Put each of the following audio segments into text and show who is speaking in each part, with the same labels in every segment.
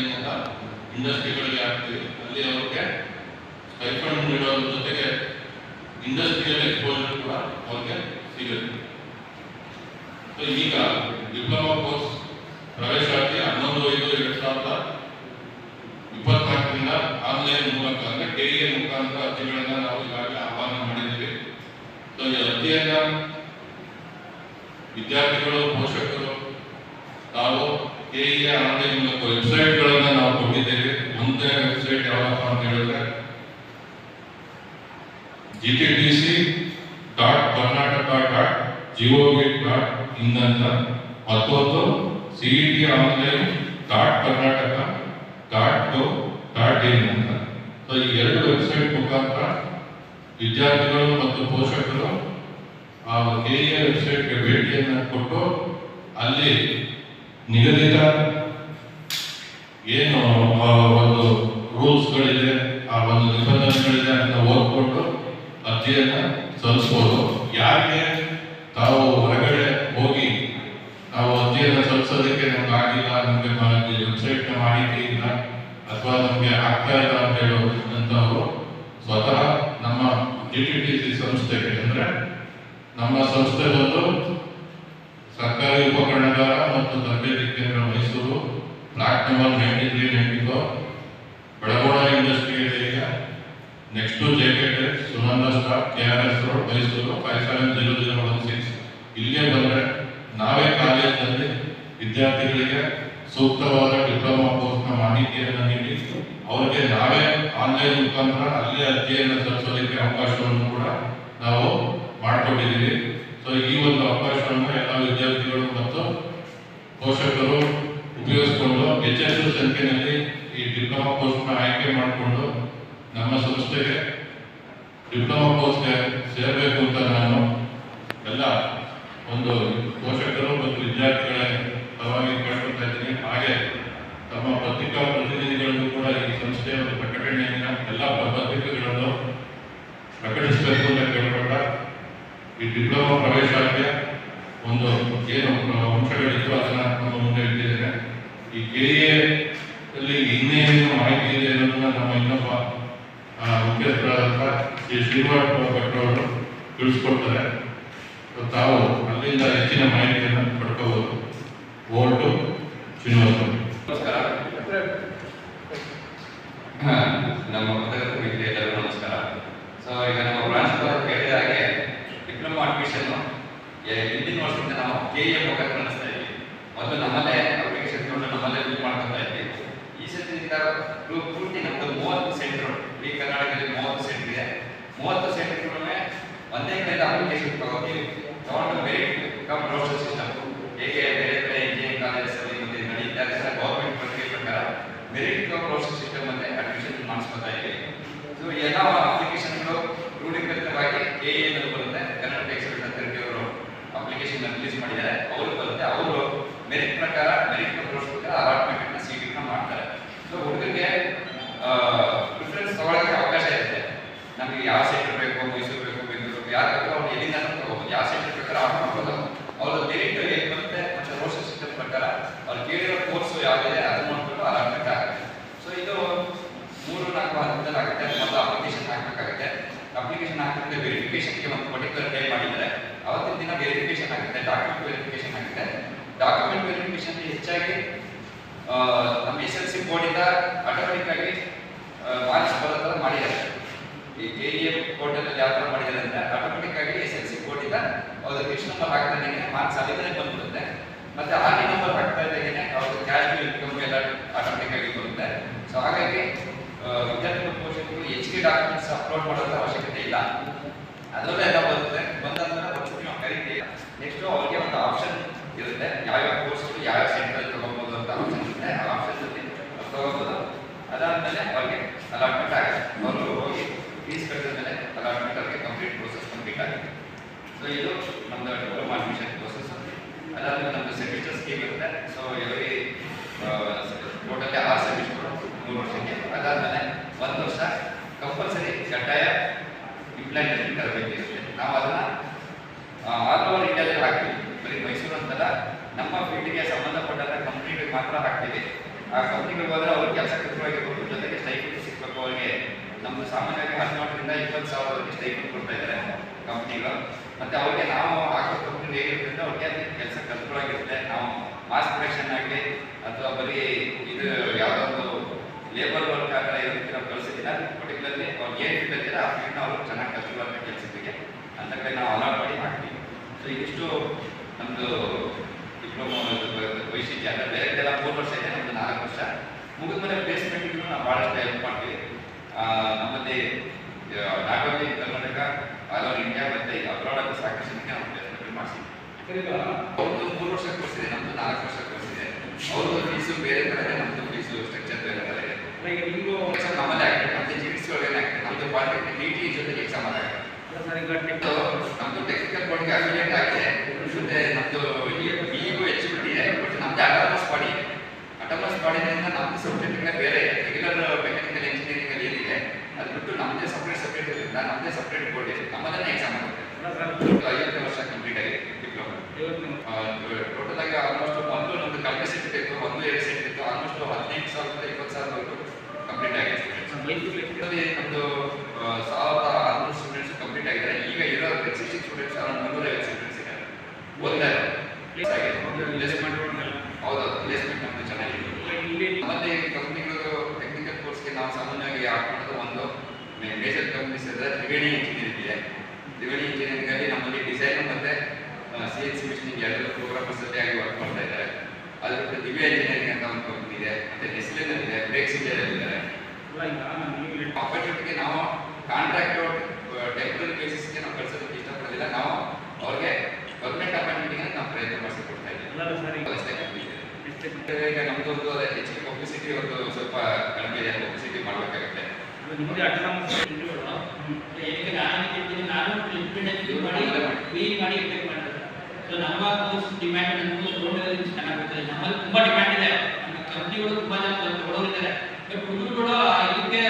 Speaker 1: training ಇಂಡಸ್ಟ್ರಿಗಳಿಗೆ ಹಾಕ್ತೀವಿ. ಅಲ್ಲಿ ಅವ್ರಿಗೆ ಸ್ಟೈಫಂಡ್ ನೀಡೋದ್ರ ಜೊತೆಗೆ ಇಂಡಸ್ಟ್ರಿಯಲ್ ಎಕ್ಸ್ಪೋಜರ್ ಕೂಡ ಅವ್ರಿಗೆ ಸಿಗುತ್ತೆ. ಈಗ ಡಿಪ್ಲೊಮಾ ಕೋರ್ಸ್ ಪ್ರವೇಶಾತಿ ಹನ್ನೊಂದು, ಐದು, ಎರಡ್ ಸಾವಿರದ ಇಪ್ಪತ್ನಾಲ್ಕರಿಂದ ಆನ್ಲೈನ್ ಮೂಲಕ, ಅಂದ್ರೆ ಕೆಇಎ ಮುಖಾಂತರ ಅರ್ಜಿಗಳನ್ನ ನಾವು ಈಗಾಗಲೇ ಆಹ್ವಾನ ಮಾಡಿದ್ದೀವಿ. ಸೊ ಈ ಅರ್ಜಿಯನ್ನ ವಿದ್ಯಾರ್ಥಿಗಳು, ಪೋಷಕರು, ತಾವು ಕೆಇಎ ಆನ್ಲೈನ್ ಮೂಲಕ ವೆಬ್ಸೈಟ್ಗಳನ್ನ ನಾವು ಕೊಟ್ಟಿದ್ದೇವೆ. ಒಂದೇ ವೆಬ್ಸೈಟ್ ಯಾವಪ್ಪ ಅಂತ ಹೇಳಿದ್ರೆ G T D C dot Karnataka dot gov dot in ಅಂತ. ಹತ್ತೊಂದು C E T online dot Karnataka dot go dot in ಅಂತ. ಸೊ ಈ ಎರಡು ವೆಬ್ಸೈಟ್ ಮುಖಾಂತರ ವಿದ್ಯಾರ್ಥಿಗಳು ಮತ್ತು ಪೋಷಕರು ಆ ಕೆ ಎ ವೆಬ್ಸೈಟ್ಗೆ ಭೇಟಿಯನ್ನು ಕೊಟ್ಟು ಅಲ್ಲಿ ನಿಗದಿತ ಏನು ಒಂದು ರೂಲ್ಸ್ಗಳಿದೆ, ಆ ಒಂದು ನಿಬಂಧನೆಗಳಿದೆ ಅಂತ ಓದ್ಕೊಂಡು ಅರ್ಜಿಯನ್ನು ಸಲ್ಲಿಸ್ಬೋದು. ಯಾಕೆ ತಾವು ಹೊರಗಡೆ ಹೋಗಿ ನಾವು ಅರ್ಜಿಯನ್ನು ಸಲ್ಲಿಸೋದಕ್ಕೆ ನಮ್ಗೆ ಆಗಿಲ್ಲ ನಮಗೆ ವೆಬ್ಸೈಟ್ನ ಮಾಹಿತಿ ಇಲ್ಲ ಅಥವಾ ನಮಗೆ ಆಗ್ತಾ ಇಲ್ಲ ಅಂತ ಹೇಳುವಂಥವ್ರು ಸ್ವತಃ ನಮ್ಮ ಜಿ ಟಿ ಟಿ ಸಿ ಸಂಸ್ಥೆಗೆ, ಅಂದ್ರೆ ನಮ್ಮ ಸಂಸ್ಥೆ ಬಂದು ಸರ್ಕಾರಿ ಉಪಕರಣಗಾರ ಮತ್ತು ತರಬೇತಿ ಕೇಂದ್ರ Mysuru flat number ninety three ninety four industrial area next J K Sunanda stop K R S road, Mysuru five seven zero zero one six ಬಂದರೆ ನಾವೇ ಕಾಲೇಜಿನಲ್ಲಿ ವಿದ್ಯಾರ್ಥಿಗಳಿಗೆ ಸೂಕ್ತವಾದ ಡಿಪ್ಲೊಮಾ ಕೋರ್ಸ್ನ ಮಾಹಿತಿಯನ್ನು ನೀಡಿ, ಅವರಿಗೆ ನಾವೇ ಆನ್ಲೈನ್ ಮುಖಾಂತರ ಅಲ್ಲೇ ಅರ್ಜಿಯನ್ನು ಸಲ್ಲಿಸೋದಕ್ಕೆ ಅವಕಾಶವನ್ನು ಕೂಡ ನಾವು ಮಾಡಿಕೊಟ್ಟಿದ್ದೀವಿ ಸೊ ಈ ಒಂದು ಅವಕಾಶವನ್ನು ಎಲ್ಲ ವಿದ್ಯಾರ್ಥಿಗಳು ಮತ್ತು ಪೋಷಕರು ಉಪಯೋಗಿಸಿಕೊಂಡು ಹೆಚ್ಚೆಚ್ಚು ಸಂಖ್ಯೆಯಲ್ಲಿ ಈ ಡಿಪ್ಲೊಮಾ ಕೋರ್ಸ್ನ ಆಯ್ಕೆ ಮಾಡಿಕೊಂಡು ನಮ್ಮ ಸಂಸ್ಥೆಗೆ ಡಿಪ್ಲೊಮಾ ಕೋರ್ಸ್ಗೆ ಸೇರಬೇಕು ಅಂತ ನಾನು ಎಲ್ಲ ಒಂದು ಪೋಷಕರು ಮತ್ತು ವಿದ್ಯಾರ್ಥಿಗಳ ಪರವಾಗಿ ಕೇಳ್ಕೊಳ್ತಾ ಇದ್ದೀನಿ. ಹಾಗೆ ತಮ್ಮ ಪತ್ರಿಕಾ ಪ್ರತಿನಿಧಿಗಳಿಗೂ ಕೂಡ ಈ ಸಂಸ್ಥೆಯ ಒಂದು ಪ್ರಕಟಣೆಯನ್ನು ಎಲ್ಲ ಪತ್ರಿಕೆಗಳನ್ನು ಪ್ರಕಟಿಸಬೇಕು ಅಂತ ಕೇಳ್ಕೊಂಡ ಈ ಡಿಪ್ಲೊಮಾ ಪ್ರವೇಶಾತಿಯ ಒಂದು ಏನು ಅಂಶಗಳಿತ್ತು ಅದನ್ನ ನಮ್ಮ ಮುಂದೆ ಇಟ್ಟಿದ್ದೇನೆ. ಈ ಕೆ ಎಲ್ಲಿ ಇನ್ನೇನು ಮಾಹಿತಿ ಇದೆ ಅನ್ನೋದನ್ನ ನಮ್ಮ ಇನ್ನೊಬ್ಬ ಮುಖ್ಯಸ್ಥರಾದಂಥ ಶ್ರೀ ಶ್ರೀನಿವಾಸ್ ಭಟ್ರವರು ತಿಳಿಸ್ಕೊಡ್ತಾರೆ. ತಾವು ಅಲ್ಲಿಂದ ಹೆಚ್ಚಿನ ಮಾಹಿತಿಯನ್ನು ಪಡ್ಕೋಬಹುದು ಓಟು ಶ್ರೀನಿವಾಸ
Speaker 2: ನಮಸ್ಕಾರ. ನಮ್ಮ ಪತ್ರಕರ್ತರಿಗೆ ಎಲ್ಲರಿಗೂ ನಮಸ್ಕಾರ. ಸೊ, ಈಗ ನಮ್ಮ ಪ್ರಾಂಶುಪಾಲರು ಕೇಳಿದ ಹಾಗೆ ಅಡ್ಮಿಷನ್ ಹಿಂದಿನ ವರ್ಷದಿಂದ ನಾವು ಕೆ ಎ ಹೋಗಕ್ಕೆ ನಡೆಸ್ತಾ ಇದ್ವಿ. ಮೊದಲು ನಮ್ಮಲ್ಲೇ ಅಪ್ಲಿಕೇಶನ್ ತಗೊಂಡು ನಮ್ಮಲ್ಲೇ ಫಿಲ್ ಮಾಡ್ಕೊತಾ ಇದ್ವಿ. ಈ ಸತಿಯಿಂದ ಪೂರ್ತಿ ನಮ್ಮದು ಮೂವತ್ತು ಸೆಂಟರ್ ಇಡೀ ಕರ್ನಾಟಕದಲ್ಲಿ ಮೂವತ್ತು ಸೆಂಟರ್ ಇದೆ. ಮೂವತ್ತು ಸೆಂಟರ್ ಒಂದೇ ಕಡೆಯಿಂದ ಅಪ್ಲಿಕೇಶನ್ ತಗೋತೀವಿ ತಗೊಂಡು ಬೇರೆ ಕಮ್ ಸಿಸ್ಟಮ್ ಹೇಗೆ ಬೇರೆ ಬೇರೆ ಇಂಜಿನಿಯರಿಂಗ್ ಕಾಲೇಜಲ್ಲಿ ಮತ್ತೆ ನಡೀತಾ ಇದೆ ಗೌರ್ಮೆಂಟ್ ಪ್ರಕ್ರಿಯೆ ಪ್ರಕಾರ ಮೆರಿಟ್ ಕಮ್ ರೋಸ್ಟರ್ ಸಿಸ್ಟಮ್ ಅಲ್ಲೇ ಅಡ್ಮಿಷನ್ ಮಾಡಿಸ್ಕೊತಾ ಇದ್ದೀವಿ ಸೊ ಎಲ್ಲ ಅಪ್ಲಿಕೇಶನ್ಗಳು ರೂಢೀಕೃತವಾಗಿ ಕೆ ಎ ಬರುತ್ತೆ ಕನ್ನಡ ಟೆಕ್ಸ್ಟ್ ಅಥಾರಿಟಿ ಅವರು ಅಪ್ಲಿಕೇಶನ್ ರಿಲೀಸ್ ಮಾಡಿದ್ದಾರೆ ಅವರು ಬರುತ್ತೆ ಅವರು ಮೆರಿಟ್ ಪ್ರಕಾರ ಮೆರಿಟ್ ಕಮ್ ರೋಸ್ಟ್ ಪ್ರಕಾರ ಅಲಾಟ್ಮೆಂಟ್ ಅನ್ನ ಸೀಟನ್ನ ಮಾಡ್ತಾರೆ ಸೊ ಹುಡುಗರಿಗೆ ಪ್ರಿಫರೆನ್ಸ್ ತಗೊಳ್ಳೋಕೆ ಅವಕಾಶ ಇರುತ್ತೆ ನಮಗೆ ಯಾವ ಸೆಂಟರ್ ಬೇಕು ಮೈಸೂರು ಬೇಕು ಬೆಂಗಳೂರು ಯಾರು ಬೇಕು ಅವ್ರು ಎಲ್ಲಿಂದ ತಗೋಬಹುದು ಯಾವ ಸೆಂಟರ್ ಪ್ರಕಾರ ಆಫರ್ ಮಾಡ್ಬೋದು ಅವ್ರ ಮೆರಿಟ್ ಹೇಗೆ ಬರುತ್ತೆ ಮತ್ತೆ ರೋಷನ್ ಸಿಸ್ಟಮ್ ಪ್ರಕಾರ ಅವ್ರು ಕೇಳಿರೋ ಕೋರ್ಸ್ ಯಾವ್ದಿದೆ ಅದನ್ನ ನೋಡ್ಬಿಟ್ಟು ಅಲಾಟ್ಮೆಂಟ್ ಆಗುತ್ತೆ. ಸೊ ಇದು ಮೂರು ನಾಲ್ಕು ಹಂತದಲ್ಲಿ ಆಗುತ್ತೆ ಮೊದಲು ಅಪ್ಲಿಕೇಶನ್ ಹಾಕಬೇಕಾಗುತ್ತೆ ಅಪ್ಲಿಕೇಶನ್ ಹಾಕಿದ್ರೆ ವೆರಿಫಿಕೇಶನ್ಗೆ ಒಂದು ಪರ್ಟಿಕ್ಯುಲರ್ ಟೈಮ್ ಮಾಡಿದ್ದಾರೆ ಅವತ್ತಿನ ದಿನ ವೆರಿಫಿಕೇಶನ್ ಆಗುತ್ತೆ ಡಾಕ್ಯುಮೆಂಟ್ ವೆರಿಫಿಕೇಶನ್ ಆಗುತ್ತೆ ಡಾಕ್ಯುಮೆಂಟ್ ವೆರಿಫಿಕೇಶನ್ ಹೆಚ್ಚಾಗಿ ನಮ್ಮ ಎಸ್ ಎಲ್ ಸಿ ಬೋರ್ಡಿಂದ ಆಟೋಮೆಟಿಕ್ ಆಗಿ ಮಾರ್ಕ್ಸ್ ಬರೋ ಥರ ಮಾಡಿದ್ದಾರೆ. ಈ ಕೆ ಇ ಎಫ್ ಪೋರ್ಟಲ್ ಯಾವ ಥರ ಮಾಡಿದ್ದಾರೆ ಅಂದ್ರೆ ಆಟೋಮೆಟಿಕ್ ಆಗಿ ಎಸ್ ಎಲ್ ಸಿ ಬೋರ್ಡಿಂದ ಅವ್ರ ಎಷ್ಟು ನಂಬರ್ ಹಾಕ್ತಾನೆ ಮಾರ್ಕ್ಸ್ ಅಲ್ಲಿಂದಲೇ ಬಂದ್ಬಿಡುತ್ತೆ ಮತ್ತೆ ಆರ್ ನಂಬರ್ ಹಾಕ್ತಾ ಇದ್ದಾಗೇನೆ ಅವ್ರದ್ದು ಕ್ಯಾಶ್ ಇನ್ಕಮ್ ಎಲ್ಲ ಆಟೋಮೆಟಿಕ್ ಆಗಿ ಬರುತ್ತೆ ಸೊ ಹಾಗಾಗಿ ಆ, ವಿದ್ಯಾರ್ಥಿಗಳು ಪೋಷಕರು ಹೆಚ್ಚಿಗೆ ಡಾಕ್ಯುಮೆಂಟ್ಸ್ ಅಪ್ಲೋಡ್ ಮಾಡೋದ್ರ ಅವಶ್ಯಕತೆ ಇಲ್ಲ ಅದರಲ್ಲೇ ಎಲ್ಲ ಬರುತ್ತೆ ಬಂದಂತ ಒಂದ್ಸತಿ ನಾವು ಕರಿತೀವಿ ನೆಕ್ಸ್ಟ್ ಅವ್ರಿಗೆ ಒಂದು ಆಪ್ಷನ್ ಇರುತ್ತೆ ಯಾವ್ಯಾವ ಕೋರ್ಸ್ಗಳು ಯಾವ ಸೆಂಟರ್ ತಗೋಬಹುದು ಅಂತ ಆಪ್ಷನ್ ಇರುತ್ತೆ ಆ ಆಪ್ಷನ್ ತಗೋಬಹುದು ಅದಾದ್ಮೇಲೆ ಅವ್ರಿಗೆ ಅಲಾಟ್ಮೆಂಟ್ ಸೆಮಿಸ್ಟರ್ ಸ್ಕೀಮ್ ಇರುತ್ತೆ ಸೊ ಎವರಿ ಟೋಟಲಿ ಆರು ಸೆಮಿಸ್ಟರ್ ಮೂರು ವರ್ಷಕ್ಕೆ ಅದಾದ್ಮೇಲೆ ಒಂದು ವರ್ಷ ಕಂಪಲ್ಸರಿ ಕಡ್ಡಾಯ ಇಂಪ್ಲಾಂಟೇಷನ್ ತರಬೇತಿ ಇರುತ್ತೆ ನಾವು ಅದನ್ನ ಆಲ್ ಓವರ್ ಇಂಡಿಯಾದಲ್ಲಿ ಹಾಕ್ತೀವಿ ಬರೀ ಮೈಸೂರು ಅಂತಲ್ಲ ನಮ್ಮ ಫೀಲ್ಡ್ಗೆ ಸಂಬಂಧಪಟ್ಟಂತ ಕಂಪ್ನಿಗಳಿಗೆ ಮಾತ್ರ ಹಾಕ್ತೀವಿ ಆ ಕಂಪ್ನಿಗಳಿಗೆ ಹೋದ್ರೆ ಅವ್ರ ಕೆಲಸ ಕೃತವಾಗಿರ್ಬೇಕು ಜೊತೆಗೆ ಸ್ಟೈಫಂಡ್ ಸಿಗ್ಬೇಕು ಅವರಿಗೆ ನಮ್ದು ಸಾಮಾನ್ಯವಾಗಿ ಹದಿನೇಳರಿಂದ ಸ್ಟೈಫಂಡ್ ಕೊಡ್ತಾ ಇದ್ದಾರೆ ಕಂಪ್ನಿಗಳು. ಮತ್ತೆ ಅವ್ರಿಗೆ ನಾವು ಹಾಕೋ ಕಂಪ್ನಿ ಹೇಗಿರುತ್ತೆ ಅವ್ರಿಗೆ ಕೆಲಸ ಕಲ್ತ್ಕೊಳಗಿರುತ್ತೆ. ನಾವು ಮಾಸ್ ಪ್ರೊಡಕ್ಷನ್ ಆಗಲಿ ಅಥವಾ ಬರೀ ಇದು ಯಾವುದೋ ಒಂದು ಲೇಬರ್ ವರ್ಕ್ ಆ ಥರ ಇರೋದಕ್ಕೆ ನಾವು ಕಳಿಸಿದ್ದೀರ ಪರ್ಟಿಕ್ಯುಲರ್ಲಿ ಅವ್ರಿಗೆ ಏನು ಫೀಲ್ಡ್ ಇದ್ದೀರ ಆ ಫೀಲ್ಡ್ನ ಅವರು ಚೆನ್ನಾಗಿ ಕಲ್ತ್ಕೊಳ್ಳೋ ಕೆಲಸಕ್ಕೆ. ಅಂತ ಕಡೆ ನಾವು ಅಲಾಟ್ ಮಾಡಿ ಮಾಡ್ತೀವಿ ಸೊ ಇದಿಷ್ಟು ನಮ್ಮದು ಡಿಪ್ಲೊಮಾ ವೈಶಿಷ್ಟ್ಯ. ಅಂದರೆ ಬೇರೆದೆಲ್ಲ ಮೂರು ವರ್ಷ ಇದೆ ನಮ್ಮದು ನಾಲ್ಕು ವರ್ಷ. ಮುಗಿದ ಮೇಲೆ ಪ್ಲೇಸ್ಮೆಂಟ್ಗೂ ನಾವು ಭಾಳಷ್ಟು ಹೆಲ್ಪ್ ಮಾಡ್ತೀವಿ. ನಮ್ಮಲ್ಲಿ not only Karnataka all over India ಮತ್ತು ಅಬ್ರಾಡ್ ಅಂತ ಸಾಕಷ್ಟು ಜನಕ್ಕೆ ನಾವು ಪ್ಲೇಸ್ಮೆಂಟ್ ಮಾಡಿಸ್ತೀವಿ ಒಂದು ಮೂರು ವರ್ಷ ಕೋರ್ಸ್ ಇದೆ ನಮ್ಮದು ನಾಲ್ಕು ವರ್ಷ ಕೋರ್ಸ್ ಇದೆ ಅವ್ರದ್ದು ಫೀಸು ಬೇರೆ ಥರ ಇದೆ ನಮ್ಮದು ಫೀಸು ಸ್ಟ್ರಕ್ಚರ್ ಬೇರೆ ಥರ ಇದೆ ಎಕ್ಸಾಮ್ ನಮ್ಮಲ್ಲೇ ಆಗ್ತದೆ ನಮ್ಮದು ಜಿ ಎಸ್ ಸಿ ಒಳಗಡೆ ಆಗ್ತದೆ ನಮ್ಮದು ಪಾಲಿಟೆಕ್ನಿಕ್ ಡಿ ಟಿ ಜೊತೆಗೆ ಎಕ್ಸಾಮ್ ಆಗುತ್ತೆ ನಮ್ದು ನಮ್ದು ಟೆಕ್ನಿಕಲ್ ಪಾಯಿಂಟ್ಗೆ ಅಫಿಲಿಯೇಟ್ ಆಗಿದೆ. ಮತ್ತೆ ನಮ್ದು ಈಗೂ ಎಚ್ ಬಿ ಇದೆ. ಬಟ್ ನಮ್ದು ಅಟಾನಮಸ್ ಬಾಡಿ ಇದೆ ಅಟಾನಮಸ್ ಬಾಡಿನಿಂದ ನಮ್ದು ಸಬ್ಜೆಕ್ಟ್ಗೆ ಬೇರೆ ರೆಗ್ಯುಲರ್ ಮೆಕ್ಯಾನಿಕಲ್ ಇಂಜಿನಿಯರಿಂಗ್ ಅಲ್ಲಿ ಏನಿದೆ ಅದು ಬಿಟ್ಟು ನಮ್ಮದೇ ಸಪ್ರೇಟ್ ಸಪ್ರೇಟ್ ಇರಲಿಲ್ಲ ನಮ್ಮದೇ ಸಪ್ರೇಟ್ ಬೋರ್ಡ್ ಇದೆ. ನಮ್ಮದನ್ನೇ ಎಕ್ಸಾಮ್ ಆಗುತ್ತೆ ಐವತ್ತು ವರ್ಷ ಕಂಪ್ಲೀಟ್ ಆಗಿದೆ ಡಿಪ್ಲೊಮಾ ಟೋಟಲ್ ಆಗಿ ಆಲ್ಮೋಸ್ಟ್ ಒಂದು ನಮ್ದು ಕಡಿಮೆ ಸೆಟ್ ಇತ್ತು ಒಂದು ಎರಡು ಸೆಟ್ ಇತ್ತು ಆಲ್ಮೋಸ್ಟ್ ಹದಿನೆಂಟು ಸಾವಿರದ ಇಪ್ಪತ್ತು ಸಾವಿರವರೆಗೂ ಕಂಪ್ಲೀಟ್ ಆಗಿದೆ ಇದರಲ್ಲಿ ನಮ್ದು ಆ, ಸಾವಿರದ ಆರುನೂರು ಸ್ಟೂಡೆಂಟ್ಸ್ ಕಂಪ್ಲೀಟ್ ಆಗಿದ್ದಾರೆ ಈಗ ಇರೋ ಎಕ್ಸಿಸ್ಟಿಂಗ್ ಸ್ಟೂಡೆಂಟ್ಸ್ ಅರೌಂಡ್ ಮುನ್ನೂರೈವತ್ತು ಸ್ಟೂಡೆಂಟ್ಸ್ ಇದ್ದಾರೆ ಓದ್ತಾ ಹೌದು ಪ್ಲೇಸ್ಮೆಂಟ್ ನಮ್ದು ಚೆನ್ನಾಗಿದೆ. ನಮ್ಮಲ್ಲಿ ಕಂಪ್ನಿಗಳು ಟೆಕ್ನಿಕಲ್ ಕೋರ್ಸ್ಗೆ ನಾವು ಸಾಮಾನ್ಯವಾಗಿ ಹಾಕೊಳ್ಳೋದು ಒಂದು ಮೇಜರ್ ಕಂಪ್ನೀಸ್ ಇದ್ರೆ ತ್ರಿವೇಣಿ ಇಂಜಿನಿಯರಿಂಗ್ ಇದೆ. ತ್ರಿವೇಣಿ ಇಂಜಿನಿಯರಿಂಗ್ ಅಲ್ಲಿ ನಮ್ಮಲ್ಲಿ ಡಿಸೈನ್ ಮತ್ತು ಸಿ ಎನ್ ಸಿ ಮಿಷನಿಂಗ್ ಎರಡು ಪ್ರೋಗ್ರಾಮರ್ಸ್ ಅಲ್ಲಿ ಆಗಿ ವರ್ಕ್ ಮಾಡ್ತಾ ಇದ್ದಾರೆ. ಅದ್ರ ಬಿಟ್ಟು ದಿವ್ಯ ಇಂಜಿನಿಯರಿಂಗ್ ಅಂತ ಒಂದು ಕಂಪ್ನಿ ಇದೆ. ಮತ್ತೆ ನೆಸ್ಲಿನ್ ಇದೆ ಬ್ರೇಕ್ಸ್ ಇಂಜಿನಿಯರ್ ಇದ್ದಾರೆ. ಆಪರ್ಚುನಿಟಿಗೆ ನಾವು ಕಾಂಟ್ರಾಕ್ಟ್ ಟೆಂಪ್ರರಿ ಬೇಸಿಸ್ಗೆ ನಾವು ಕಳ್ಸೋದಕ್ಕೆ ಇಷ್ಟಪಡೋದಿಲ್ಲ. ನಾವು ಅವ್ರಿಗೆ ಪರ್ಮನೆಂಟ್ ಅಪಾಯಿಂಟ್ಮೆಂಟ್ಗೆ ನಾವು ಪ್ರಯತ್ನ ಮಾಡಿಸಿ ಕೊಡ್ತಾ ಇದ್ದೀವಿ ಅಷ್ಟೇ ಕಂಪ್ನಿ ಇದೆ ಈಗ ಸ್ವಲ್ಪ ಕಡಿಮೆ ಇದೆ ಪಬ್ಲಿಸಿಟಿ ಮಾಡಬೇಕಾಗುತ್ತೆ
Speaker 3: ಏನಕ್ಕೆ ನಾನು ಹೇಳ್ತೀನಿ ನಾನು ಮಾಡಿ ಡಿಮ್ಯಾಂಡ್ ಚೆನ್ನಾಗಿರ್ತದೆ ನಮ್ಮಲ್ಲಿ ತುಂಬಾ ಡಿಮ್ಯಾಂಡ್ ಇದೆ ನಮ್ಮ ತುಂಬಾ ಜನ ಕೊಡೋರಿದ್ದಾರೆ ಬಟ್ ಹುಡುಗರು ಇದಕ್ಕೆ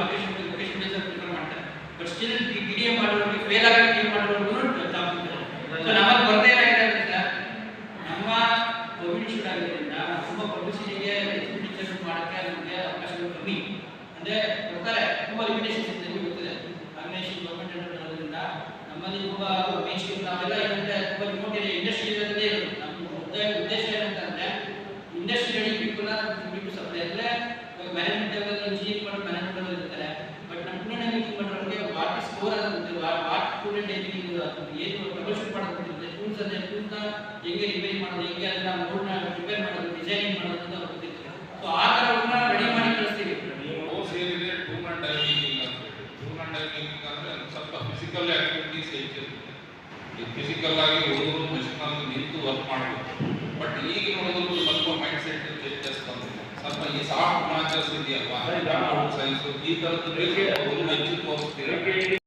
Speaker 3: ಲೊಕೇಶನ್ ಲೊಕೇಶನ್ ಬೇಸ್ ಮಾಡ್ತಾರೆ but still B D A ಮಾಡೋರಿಗೆ ಫೇಲ್ ಆಗಿ ಡಿ ಮಾಡೋರ್ಗು ಜಾಬ್ ಸಿಗ್ತದೆ ಸೊ ನಮ್ಮಲ್ಲಿ ಕೊರತೆ ಏನಾಗಿದೆ ಅಂದ್ರೆ ನಮ್ಮ ಕೋವಿಡ್ ಶುರು ಆಗಿದ್ದರಿಂದ ತುಂಬ ಪಬ್ಲಿಸಿಟಿಗೆ ಎಕ್ಸ್ಪೆಂಡಿಚರ್ ಮಾಡೋಕ್ಕೆ ನಮಗೆ ಅವಕಾಶಗಳು ಕಮ್ಮಿ. ಅಂದರೆ ಕೊಡ್ತಾರೆ ತುಂಬ ಲಿಮಿಟೇಷನ್ಸ್ ಇದೆ, ನಿಮಗೆ ಗೊತ್ತಿದೆ. ಆರ್ಗನೈಸೇಷನ್ ಗೌರ್ಮೆಂಟ್ ಇರೋದ್ರಿಂದ ನಮ್ಮಲ್ಲಿ ತುಂಬ ಮೇನ್ ಸ್ಟ್ರೀಮ್ ನಾವೆಲ್ಲ ಏನಂದ್ರೆ ತುಂಬ ರಿಮೋಟ್ ಏರಿಯಾ ಇಂಡಸ್ಟ್ರಿ ಇರೋದೇ ಇರೋದು. ನಮ್ಮ ಉದ್ದ- ಉದ್ದೇಶ ಏನಂತಂದ್ರೆ ಇಂಡಸ್ಟ್ರಿ ರೆಡಿ ಪೀಪಲ್ನ ಪೀಪಲ್ ಸಪ್ಲೈ ಅಂದರೆ ಮ್ಯಾನೇಜ್ಮೆಂಟ್ ಲೆವೆಲ್ ಇಂಜಿನಿಯರ್ ಮಾಡಿ ಮ್ಯಾನೇಜ್ಮೆಂಟ್ ಲೆವೆಲ್ ಇರ್ತಾರೆ. ಬಟ್ ನಮ್ಮ ಪುಣೆ ಮೀಟಿಂಗ್ ಮಾಡೋರಿಗೆ ವಾಟ್ ಸ್ಕೋರ್ ಅಂತ ಗೊತ್ತಿಲ್ಲ ವಾಟ್ ಸ್ಟೂಡೆಂಟ್ ಎಂಜಿನಿಯರಿಂಗ್ ಏನು ಟ್ರಬಲ್ ಶೂಟ್ ಮಾಡೋದು ಗೊತ್ತಿರುತ್ತೆ ಟೂಲ್ಸ್ ಅಂದರೆ ಟೂಲ್ಸ್ನ ಹೆಂಗೆ ರಿಪೇರಿ ಮಾಡೋದು, ಹೆಂಗೆ ಅದನ್ನ ರಿಪೇರ್ ಮಾಡೋದು ಡಿಸೈನಿಂಗ್ ಮಾಡೋದು ಅಂತ ಗೊತ್ತಿರುತ್ತೆ ಸೊ ಆ ಥರ ರೆಡಿ ಮಾಡಿ ಕಳಿಸ್ತೀವಿ
Speaker 4: ಕೋರ್ಸ್ ಏನಿದೆ ಟೂಲ್ ಅಂಡ್ ಡೈವಿಂಗ್ ಅಂತ ಟೂಲ್ ಅಂಡ್ ಡೈವಿಂಗ್ ಅಂದ್ರೆ ಒಂದ್ ಸ್ವಲ್ಪ ಫಿಸಿಕಲ್ ಆಕ್ಟಿವಿಟೀಸ್ ಹೆಚ್ಚಿರುತ್ತೆ. ಈ ಫಿಸಿಕಲ್ ಆಗಿ ಹುಡುಗರು ಮಷಿನ್ ನಿಂತು ವರ್ಕ್ ಮಾಡಬೇಕು. ಬಟ್ ಈಗಿನ ಹುಡುಗರು ಸ್ವಲ್ಪ ಮೈಂಡ್ ಸೆಟ್ ಚೇಂಜಸ್ ಬಂದಿದೆ. ಸ್ವಲ್ಪ ಈ ಸಾಫ್ಟ್ ಮ್ಯಾಚಸ್ ಇದೆಯಲ್ವಾ? ಸೈನ್ಸ್ ಈ ಥರದ್ದು ಹೆಚ್ಚು ತೋರಿಸ್ತೀರಾ